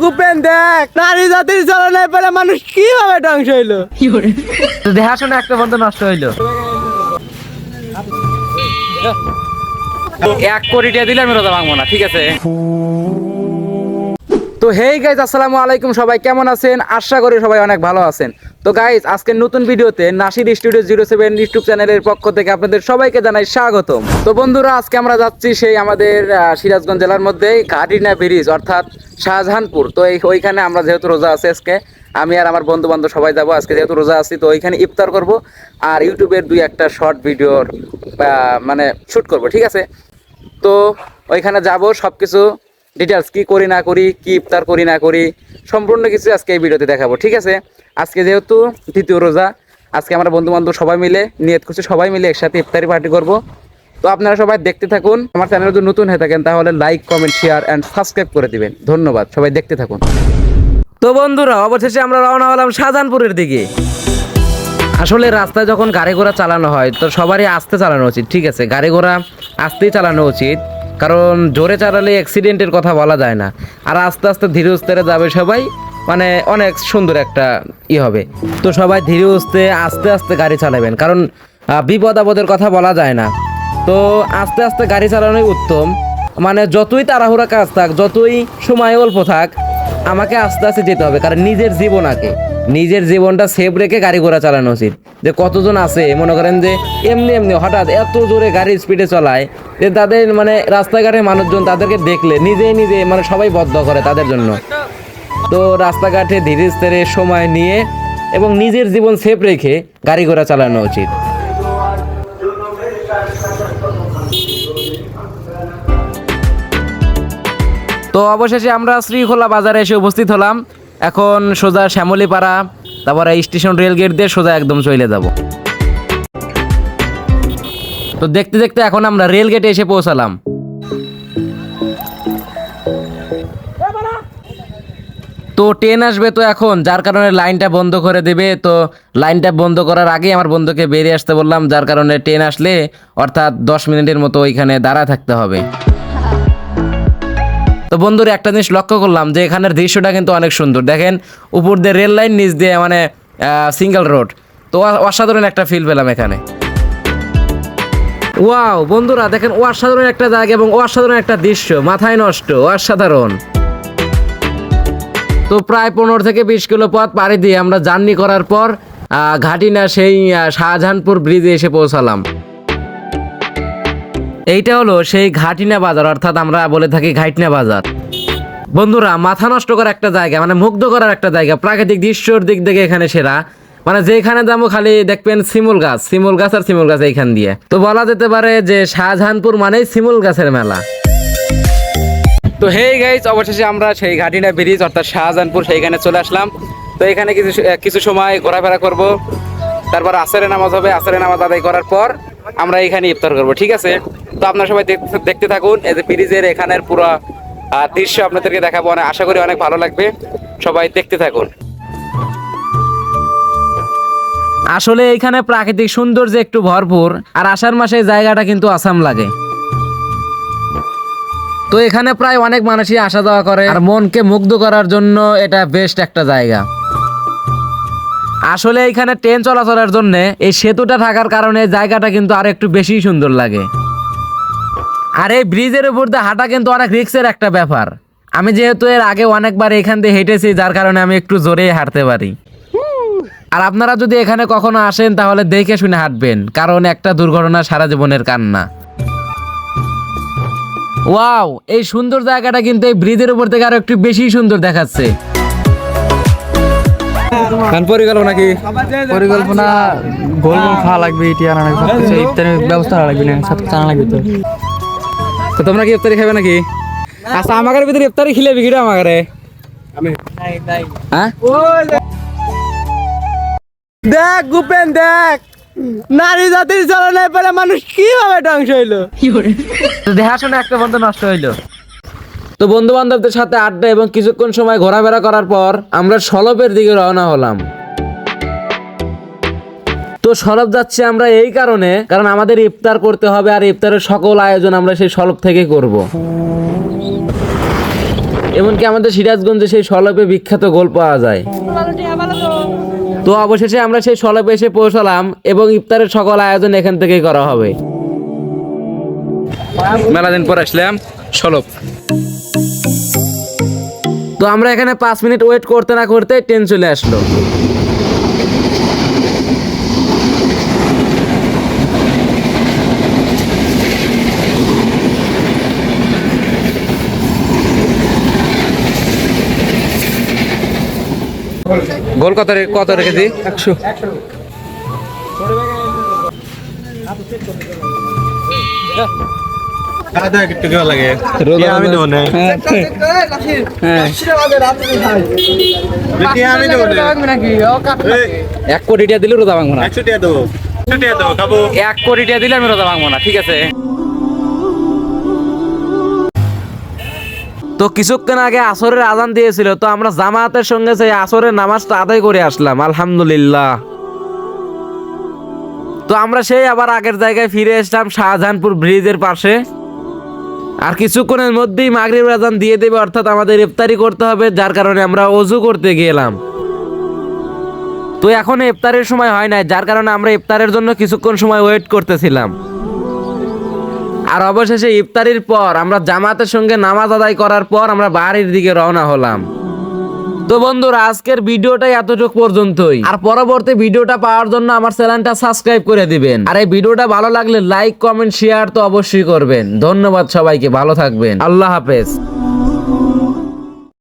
গুপেন দেখ। নারী জাতির চলনের পরে মানুষ কীভাবে ধ্বংস হইল? দেখাশোনা একটা বন্ধু নষ্ট হইল। এক কোটি টাকা দিলে আমি রোজা ভাঙবো না ঠিক আছে? তো হেই গাইজ আসসালামু আলাইকুম সবাই কেমন আছেন? আশা করি সবাই অনেক ভালো আছেন। তো গাইজ আজকের নতুন ভিডিওতে Nasir studio zero seven YouTube চ্যানেলের পক্ষ থেকে আপনাদের সবাইকে জানাই স্বাগতম। তো বন্ধুরা, আজকে আমরা যাচ্ছি সেই আমাদের সিরাজগঞ্জ জেলার মধ্যে ঘাটিনা ব্রিজ, অর্থাৎ শাহজাহানপুর। তো এই ওইখানে আমরা যেহেতু রোজা আছে আজকে, আমি আর আমার বন্ধু বান্ধব সবাই যাব। আজকে যেহেতু রোজা আছি, তো ওইখানে ইফতার করব আর ইউটিউবের দুই একটা শর্ট ভিডিওর মানে শ্যুট করব, ঠিক আছে? তো ওইখানে যাব সব কিছু ডিটেলস কি করি না করি, কি ইফতার করি না করি, সম্পূর্ণ কিছু আজকে এই ভিডিওতে দেখাবো, ঠিক আছে? আজকে যেহেতু তৃতীয় রোজা, আজকে আমরা বন্ধু বান্ধব সবাই মিলে, নিয়ত করছি সবাই মিলে একসাথে ইফতারি পার্টি করব। তো আপনারা সবাই দেখতে থাকুন, আমার চ্যানেল যদি নতুন হয়ে থাকেন তাহলে like comment share and subscribe করে দিবেন। ধন্যবাদ, সবাই দেখতে থাকুন। তো বন্ধুরা, অবশেষে আমরা রওনা হলাম শাহজাহানপুরের দিকে। আসলে রাস্তায় যখন গাড়ি ঘোড়া চালানো হয়, তো সবারই আস্তে চালানো উচিত, ঠিক আছে? গাড়ি ঘোড়া আস্তেই চালানো উচিত, কারণ জোরে চালালে অ্যাক্সিডেন্টের কথা বলা যায় না। আর আস্তে আস্তে ধীরে উস্তেরে যাবে সবাই মানে অনেক সুন্দর একটা ই হবে। তো সবাই ধীরে উস্তে আস্তে আস্তে গাড়ি চালাবেন। কারণ বিপদ আপদের কথা বলা যায় না। তো আস্তে আস্তে গাড়ি চালানোই উত্তম। মানে যতই তাড়াহুড়া কাজ থাক, যতই সময় অল্প থাক, আমাকে আস্তে আস্তে যেতে হবে। কারণ নিজের জীবন আগে। নিজের জীবনটা সেভ রেখে গাড়ি ঘোড়া চালানো উচিত। যে কতজন আছে, মনে করেন যে এমনি এমনি হঠাৎ এত জোরে গাড়ি স্পিডে চালায়, যে তাদের মানে রাস্তাঘাটে মানুষজন তাদেরকে দেখলে নিজে নিজে মানে সবাই বদ্ধ করে তাদের জন্য। তো রাস্তাঘাটে ধীরে স্থিরে সময় নিয়ে এবং নিজের জীবন সেভ রেখে গাড়ি ঘোড়া চালানো উচিত। তো অবশেষে আমরা শ্রীখোলা বাজারে এসে উপস্থিত হলাম। এখন সোজা শ্যামলীপাড়া, তারপরে স্টেশন রেল গেট দিয়ে সোজা একদম চলে যাব। তো দেখতে দেখতে এখন আমরা রেল গেটে এসে পৌঁছালাম। তো ট্রেন আসবে তো এখন, যার কারণে লাইনটা বন্ধ করে দেবে। তো লাইনটা বন্ধ করার আগেই আমার বন্ধুকে বেরিয়ে আসতে বললাম, যার কারণে ট্রেন আসলে অর্থাৎ দশ মিনিটের মতো ওইখানে দাঁড়া থাকতে হবে। তো বন্ধুরা, একটা জিনিস লক্ষ্য করলাম যে এখানের দৃশ্যটা কিন্তু অনেক সুন্দর। দেখেন, উপর দিয়ে রেল লাইন, নিচ দিয়ে মানে সিঙ্গেল রোড তো অসাধারণ একটা ফিল পেলাম এখানে। ওয়াও, বন্ধুরা, দেখেন, অসাধারণ একটা জায়গা এবং অসাধারণ একটা দৃশ্য। মাথায় নষ্ট, অসাধারণ। তো প্রায় পনেরো থেকে বিশ কিলো পথ পাড়ি দিয়ে আমরা জার্নি করার পর ঘাটিনা সেই শাহজাহানপুর ব্রিজে এসে পৌঁছালাম। এইটা হলো সেই ঘাটিনা বাজার, অর্থাৎ আমরা বলে থাকি ঘাটিনা বাজার। বন্ধুরা, মাথা নষ্ট করার একটা জায়গা মানে মুগ্ধ করার একটা জায়গা, প্রাকৃতিক দৃশ্যর দিক থেকে এখানে সেরা। মানে যেখানে যাব খালি দেখবেন শিমুল গাছ শিমুল গাছ আর শিমুল গাছ এইখান দিয়ে। তো বলা যেতে পারে যে শাহজাহানপুর মানেই শিমুল গাছের মেলা। তো হেই গাইজ অবশেষে আমরা সেই ঘাটিনা ব্রিজ অর্থাৎ শাহজাহানপুর সেইখানে চলে আসলাম। তো এখানে কিছু কিছু সময় ঘোরাফেরা করব। তারপর আসরে নামাজ হবে। আসরে নামাজ আদায় করার পর আমরা এখানে ইফতার করব, ঠিক আছে? তো আপনারা সবাই দেখতে থাকুন, এই যে ব্রিজের এখানের পুরো দৃশ্য আপনাদেরকে দেখাবো। আশা করি অনেক ভালো লাগবে। সবাই দেখতে থাকুন। আসলে এইখানে প্রাকৃতিক সৌন্দর্য একটু ভরপুর, আর আষাঢ় মাসে জায়গাটা কিন্তু আসাম লাগে। তো এখানে প্রায় অনেক মানুষই আসা যাওয়া করে। আর মনকে মুগ্ধ করার জন্য এটা বেস্ট একটা জায়গা। আসলে এখানে ট্রেন চলাচলের জন্য এই সেতুটা থাকার কারণে জায়গাটা কিন্তু আর একটু বেশি সুন্দর লাগে। আর এই ব্রিজের উপর দিয়ে হাঁটা কিন্তু অনেক রিক্সের একটা ব্যাপার। আমি যেহেতু এর আগে অনেকবার এখান দিয়ে হেঁটেছি, যার কারণে আমি একটু জোরেই হাঁটতে পারি। আর আপনারা যদি এখানে কখনো আসেন, তাহলে দেখে শুনে হাঁটবেন, কারণ একটা দুর্ঘটনা সারা জীবনের কান্না। ওয়াও এই সুন্দর জায়গাটা কিন্তু এই ব্রিজের উপর থেকে আরও একটু বেশি সুন্দর দেখাচ্ছে। পরিকল্পনা কি? পরিকল্পনা গোল গোল খাওয়া লাগবে এটি আনা লাগবে সবকিছু ইফতারের ব্যবস্থা লাগবে না সব কিছু আনা লাগবে তো। তো তোমরা কি ইফতারি খাবে নাকি? আচ্ছা আমাদের ভিতরে ইফতারি খিলে বিকিটা আমাকে হ্যাঁ? দেখ গুপেন দেখ। নারী জাতির চলনের পরে মানুষ কীভাবে ধ্বংস হইল? দেখাশোনা একটা বন্ধু নষ্ট হইল। তো বন্ধু বান্ধবদের সাথে আড্ডা এবং কিছুক্ষণ সময় ঘোরাফেরা করার পর আমরা সলপের দিকে রওনা হলাম। তো সলপ যাচ্ছে আমরা এই কারণে কারণ আমাদের ইফতার করতে হবে আর ইফতারের সকল আয়োজন আমরা সেই সলপ থেকে করব। এমনকি আমাদের সিরাজগঞ্জে সেই সলপে বিখ্যাত গোল পাওয়া যায়। তো অবশেষে আমরা সেই সলপে এসে পৌঁছলাম এবং ইফতারের সকল আয়োজন এখান থেকেই করা হবে। মেলা দিন পর আসলাম সলপ তো আমরা এখানে পাঁচ মিনিট ওয়েট করতে না করতে ট্রেন চলে আসলো। গোল কত কত রেখেছি একশো। আমি দেবো না হ্যাঁ। আমি দেবো এক কোটি টাকা দিলে রোজা ভাঙবো না। একশো টাকা দেবো। এক কোটি টাকা দিলে আমি রোজা ভাঙবো না ঠিক আছে? তো কিছুক্ষণ আগে আসরের আজান দিয়েছিল, তো আমরা জামাতের সঙ্গে সেই আসরের নামাজটা আদায় করে আসলাম, আলহামদুলিল্লাহ। তো আমরা সেই আবার আগের জায়গায় ফিরে এসলাম শাহজাহানপুর ব্রিজের পাশে। আর কিছুক্ষণের মধ্যেই মাগরিব আজান দিয়ে দেবে, অর্থাৎ আমাদের ইফতারি করতে হবে, যার কারণে আমরা অজু করতে গেলাম। তো এখন ইফতারের সময় হয় নাই, যার কারণে আমরা ইফতারের জন্য কিছুক্ষণ সময় ওয়েট করতেছিলাম। আর অবশেষে ইফতারির পর আমরা জামাতের সঙ্গে নামাজ আদায় করার পর আমরা বাড়ির দিকে রওনা হলাম। তো বন্ধুরা, আজকের ভিডিওটাই এতটুকু পর্যন্তই। আর পরবর্তী ভিডিওটা পাওয়ার জন্য আমার চ্যানেলটা সাবস্ক্রাইব করে দিবেন। আর এই ভিডিওটা ভালো লাগলে লাইক, কমেন্ট শেয়ার তো অবশ্যই করবেন। ধন্যবাদ সবাইকে, ভালো থাকবেন। আল্লাহ হাফেজ।